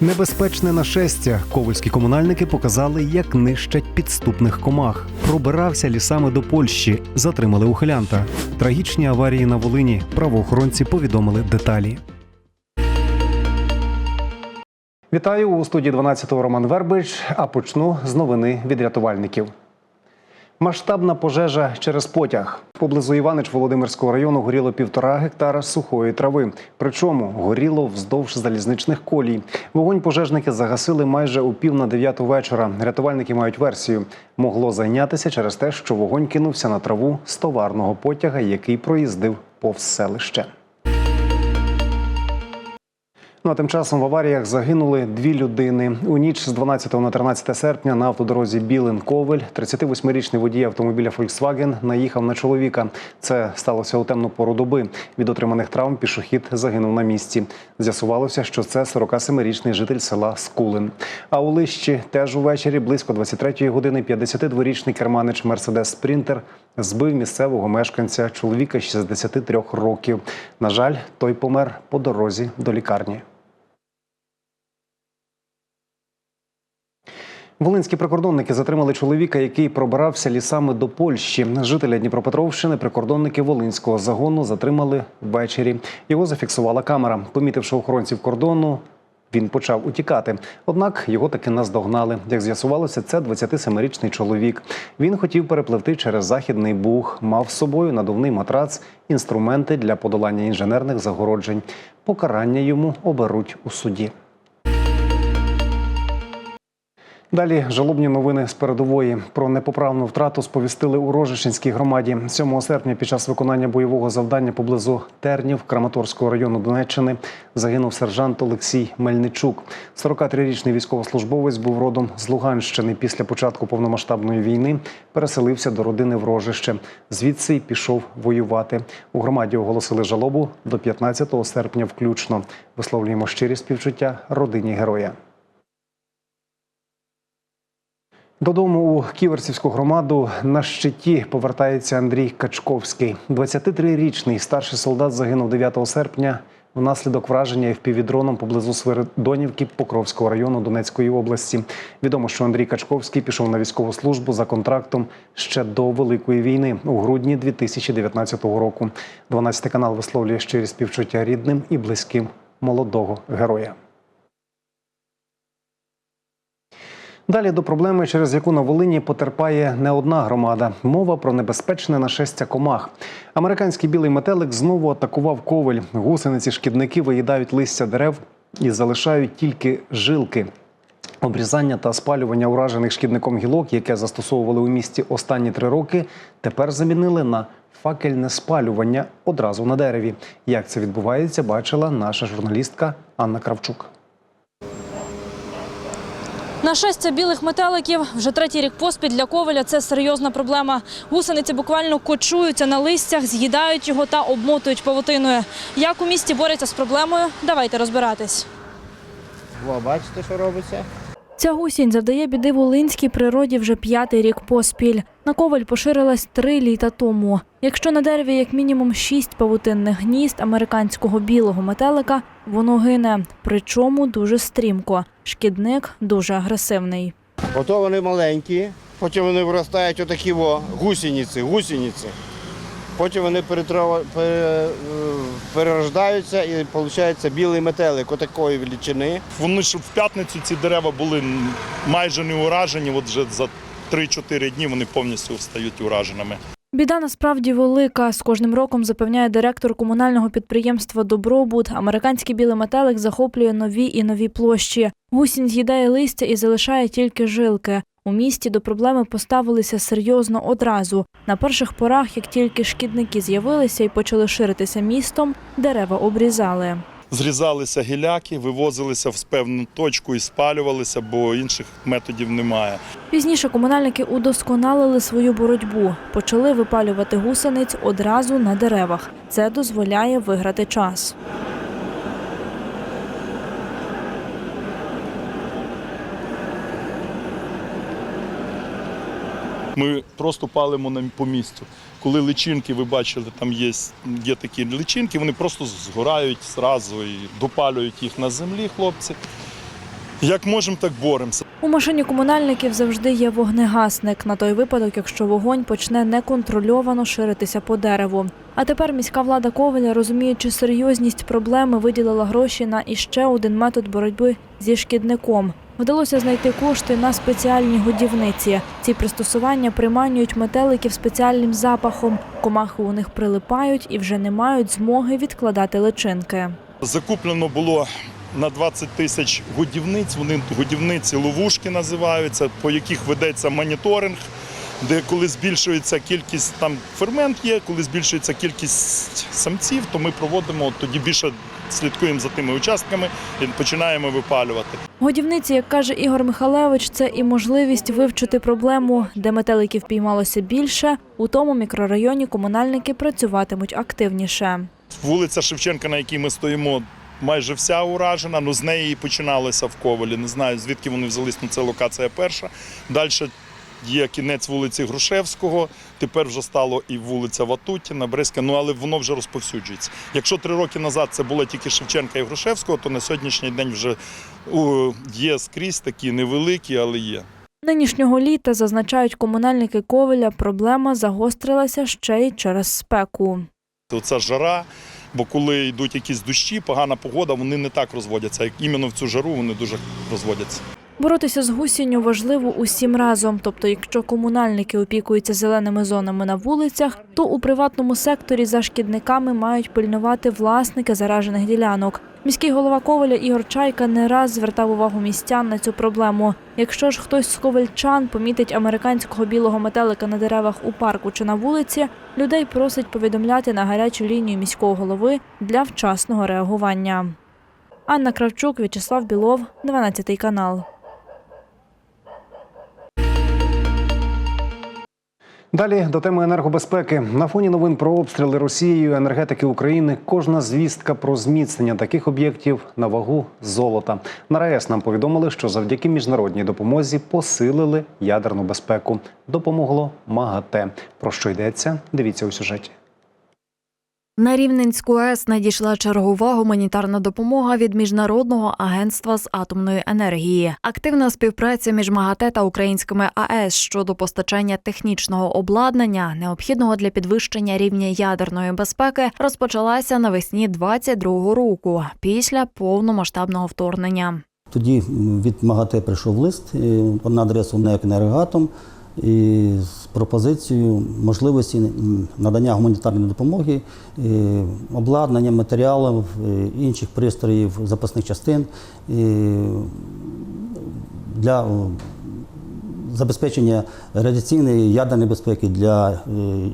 Небезпечне нашестя. Ковальські комунальники показали, як нищать підступних комах. Пробирався лісами до Польщі, затримали ухилянта. Трагічні аварії на Волині. Правоохоронці повідомили деталі. Вітаю у студії 12-го Роман Вербич. А почну з новини від рятувальників. Масштабна пожежа через потяг. Поблизу Іванич Володимирського району горіло півтора гектара сухої трави. Причому горіло вздовж залізничних колій. Вогонь пожежники загасили майже у пів на дев'яту вечора. Рятувальники мають версію. Могло зайнятися через те, що вогонь кинувся на траву з товарного потяга, який проїздив повз селище. Ну а тим часом в аваріях загинули дві людини. У ніч з 12 на 13 серпня на автодорозі Білин Ковель 38-річний водій автомобіля Volkswagen наїхав на чоловіка. Це сталося у темну пору доби. Від отриманих травм пішохід загинув на місці. З'ясувалося, що це 47-річний житель села Скулин. А у Лищі теж увечері близько 23-ї години 52-річний керманич Мерседес Спрінтер збив місцевого мешканця чоловіка 63 років. На жаль, той помер по дорозі до лікарні. Волинські прикордонники затримали чоловіка, який пробирався лісами до Польщі. Жителя Дніпропетровщини прикордонники Волинського загону затримали ввечері. Його зафіксувала камера. Помітивши охоронців кордону, він почав утікати. Однак його таки наздогнали. Як з'ясувалося, це 27-річний чоловік. Він хотів перепливти через західний буг, мав з собою надувний матрац, інструменти для подолання інженерних загороджень. Покарання йому оберуть у суді. Далі жалобні новини з передової про непоправну втрату сповістили у Рожичинській громаді. 7 серпня під час виконання бойового завдання поблизу Тернів Краматорського району Донеччини загинув сержант Олексій Мельничук. 43-річний військовослужбовець був родом з Луганщини. Після початку повномасштабної війни переселився до родини в Рожище. Звідси й пішов воювати. У громаді оголосили жалобу до 15 серпня включно. Висловлюємо щирі співчуття родині героя. Додому у Ківерцівську громаду на щиті повертається Андрій Качковський. 23-річний старший солдат загинув 9 серпня внаслідок враження ФПВ-дроном поблизу Свередонівки Покровського району Донецької області. Відомо, що Андрій Качковський пішов на військову службу за контрактом ще до Великої війни у грудні 2019 року. 12 канал висловлює щирі співчуття рідним і близьким молодого героя. Далі до проблеми, через яку на Волині потерпає не одна громада. Мова про небезпечне нашестя комах. Американський білий метелик знову атакував коваль. Гусениці шкідники виїдають листя дерев і залишають тільки жилки. Обрізання та спалювання уражених шкідником гілок, яке застосовували у місті останні три роки, тепер замінили на факельне спалювання одразу на дереві. Як це відбувається, бачила наша журналістка Анна Кравчук. Нашестя білих метеликів вже третій рік поспіль для коваля це серйозна проблема. Гусениці буквально кочуються на листях, з'їдають його та обмотують павутиною. Як у місті борються з проблемою? Давайте розбиратись. О, бачите, що робиться? Ця гусінь завдає біди волинській природі вже п'ятий рік поспіль. На коваль поширилась три літа тому. Якщо на дереві як мінімум шість павутинних гнізд американського білого метелика, воно гине. Причому дуже стрімко. Шкідник дуже агресивний. Ото вони маленькі, потім вони виростають отакі во, гусениці, гусениці. Потім вони перетрова- пере- е, перерождаються і виходить білий метелик отакої величини. Вони ж в п'ятницю ці дерева були майже не уражені. От вже за 3-4 дні вони повністю стають ураженими. Біда насправді велика. З кожним роком запевняє директор комунального підприємства Добробут. Американський білий метелик захоплює нові і нові площі. Гусінь з'їдає листя і залишає тільки жилки. У місті до проблеми поставилися серйозно одразу. На перших порах, як тільки шкідники з'явилися і почали ширитися містом, дерева обрізали. Зрізалися гіляки, вивозилися в певну точку і спалювалися, бо інших методів немає. Пізніше комунальники удосконалили свою боротьбу. Почали випалювати гусениць одразу на деревах. Це дозволяє виграти час. Ми просто палимо на- по місцю. Коли личинки, ви бачили, там є, є такі личинки, вони просто згорають зразу і допалюють їх на землі, хлопці. Як можемо, так боремося. У машині комунальників завжди є вогнегасник на той випадок, якщо вогонь почне неконтрольовано ширитися по дереву. А тепер міська влада Ковеля, розуміючи серйозність проблеми, виділила гроші на іще один метод боротьби зі шкідником. Вдалося знайти кошти на спеціальні годівниці. Ці пристосування приманюють метеликів спеціальним запахом. Комахи у них прилипають і вже не мають змоги відкладати личинки. Закуплено було на 20 тисяч годівниць. Вони годівниці ловушки називаються, по яких ведеться моніторинг. Де коли збільшується кількість там фермент є, коли збільшується кількість самців, то ми проводимо тоді більше слідкуємо за тими участками і починаємо випалювати. Годівниці, як каже Ігор Михалевич, це і можливість вивчити проблему, де метеликів піймалося більше. У тому мікрорайоні комунальники працюватимуть активніше. Вулиця Шевченка, на якій ми стоїмо, майже вся уражена. Ну з неї і починалося в Ковелі. Не знаю, звідки вони взялись, ну це локація перша. Далі є кінець вулиці Грушевського, тепер вже стало і вулиця Ватутіна, Брестська, ну але воно вже розповсюджується. Якщо три роки назад це було тільки Шевченка і Грушевського, то на сьогоднішній день вже є скрізь такі невеликі, але є. Нинішнього літа, зазначають комунальники Ковеля, проблема загострилася ще й через спеку. Оця жара, бо коли йдуть якісь дощі, погана погода, вони не так розводяться. Як іменно в цю жару вони дуже розводяться. Боротися з гусінню важливо усім разом. Тобто, якщо комунальники опікуються зеленими зонами на вулицях, то у приватному секторі за шкідниками мають пильнувати власники заражених ділянок. Міський голова Ковеля Ігор Чайка не раз звертав увагу містян на цю проблему. Якщо ж хтось з ковельчан помітить американського білого метелика на деревах у парку чи на вулиці, людей просить повідомляти на гарячу лінію міського голови для вчасного реагування. Анна Кравчук, В'ячеслав Білов, 12 канал. Далі до теми енергобезпеки. На фоні новин про обстріли Росією енергетики України кожна звістка про зміцнення таких об'єктів на вагу золота. На РАЕС нам повідомили, що завдяки міжнародній допомозі посилили ядерну безпеку. Допомогло МАГАТЕ. Про що йдеться? Дивіться у сюжеті. На Рівненську АЕС надійшла чергова гуманітарна допомога від міжнародного агентства з атомної енергії. Активна співпраця між МАГАТЕ та українськими АЕС щодо постачання технічного обладнання, необхідного для підвищення рівня ядерної безпеки, розпочалася навесні 22-го року після повномасштабного вторгнення. Тоді від МАГАТЕ прийшов лист е, на адресу НЕК «Енергоатом» і з пропозицією можливості надання гуманітарної допомоги, обладнання, матеріалів, е, інших пристроїв, запасних частин для забезпечення радіаційної ядерної безпеки, для е,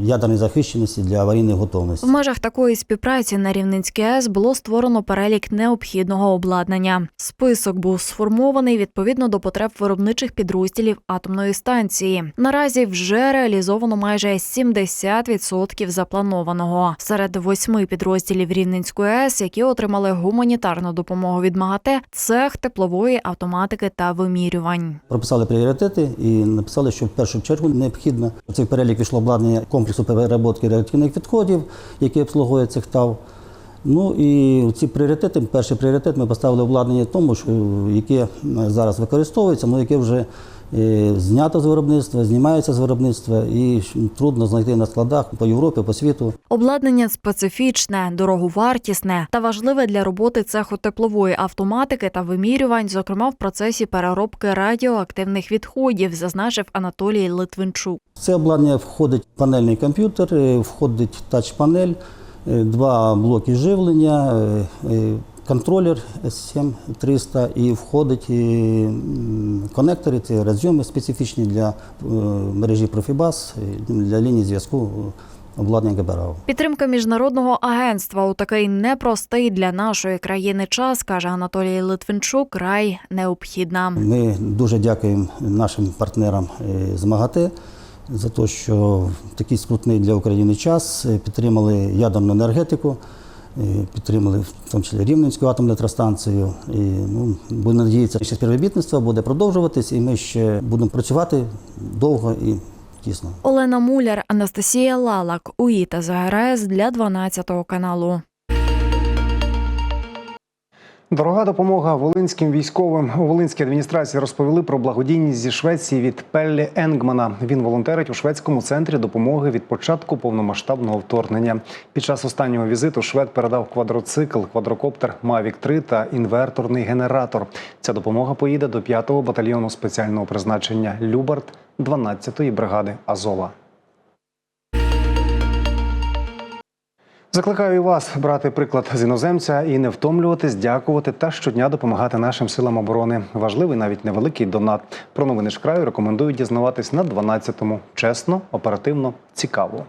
ядерної захищеності, для аварійної готовності. В межах такої співпраці на Рівненській АЕС було створено перелік необхідного обладнання. Список був сформований відповідно до потреб виробничих підрозділів атомної станції. Наразі вже реалізовано майже 70% запланованого. Серед восьми підрозділів Рівненської АЕС, які отримали гуманітарну допомогу від МАГАТЕ, цех теплової автоматики та вимірювань. Прописали пріоритети і написали, що в першу чергу необхідно цей перелік війшло обладнання комплексу переробки реактивних відходів, який обслуговує цих ТАВ. Ну і ці пріоритети, перший пріоритет ми поставили обладнання тому, що, яке зараз використовується, ну яке вже е, знято з виробництва, знімається з виробництва і трудно знайти на складах по Європі, по світу. Обладнання специфічне, дороговартісне та важливе для роботи цеху теплової автоматики та вимірювань, зокрема в процесі переробки радіоактивних відходів, зазначив Анатолій Литвинчук. В це обладнання входить панельний комп'ютер, е, входить тач-панель, е, два блоки живлення, е, е, контролер S7300 і входить м, конектори, це розйоми специфічні для е, мережі Profibus, е, для лінії зв'язку е, обладнання ГБРАУ. Підтримка міжнародного агентства у такий непростий для нашої країни час, каже Анатолій Литвинчук, край необхідна. Ми дуже дякуємо нашим партнерам з МАГАТЕ за те, що в такий скрутний для України час підтримали ядерну енергетику, підтримали в тому числі Рівненську атомну електростанцію. І, ну, будемо надіятися, що співробітництво буде продовжуватись, і ми ще будемо працювати довго і тісно. Олена Муляр, Анастасія Лалак, УІТА ЗГРС для 12 каналу. Дорога допомога волинським військовим у волинській адміністрації розповіли про благодійність зі Швеції від Пеллі Енгмана. Він волонтерить у шведському центрі допомоги від початку повномасштабного вторгнення. Під час останнього візиту швед передав квадроцикл, квадрокоптер Mavic 3 та інверторний генератор. Ця допомога поїде до 5-го батальйону спеціального призначення Любард 12-ї бригади Азова. Закликаю вас брати приклад з іноземця і не втомлюватись, дякувати та щодня допомагати нашим силам оборони. Важливий навіть невеликий донат. Про новини ж краю рекомендую дізнаватись на 12-му. Чесно, оперативно, цікаво.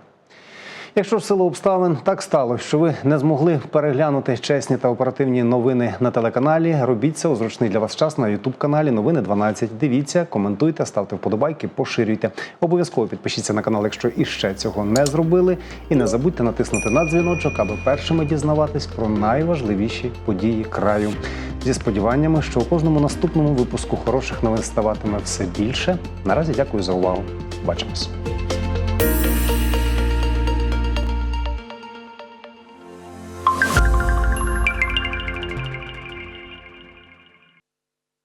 Якщо в силу обставин так стало, що ви не змогли переглянути чесні та оперативні новини на телеканалі, робіть це у зручний для вас час на Ютуб каналі Новини 12. Дивіться, коментуйте, ставте вподобайки, поширюйте. Обов'язково підпишіться на канал, якщо іще цього не зробили. І не забудьте натиснути на дзвіночок, аби першими дізнаватись про найважливіші події краю. Зі сподіваннями, що у кожному наступному випуску хороших новин ставатиме все більше. Наразі дякую за увагу. Бачимось.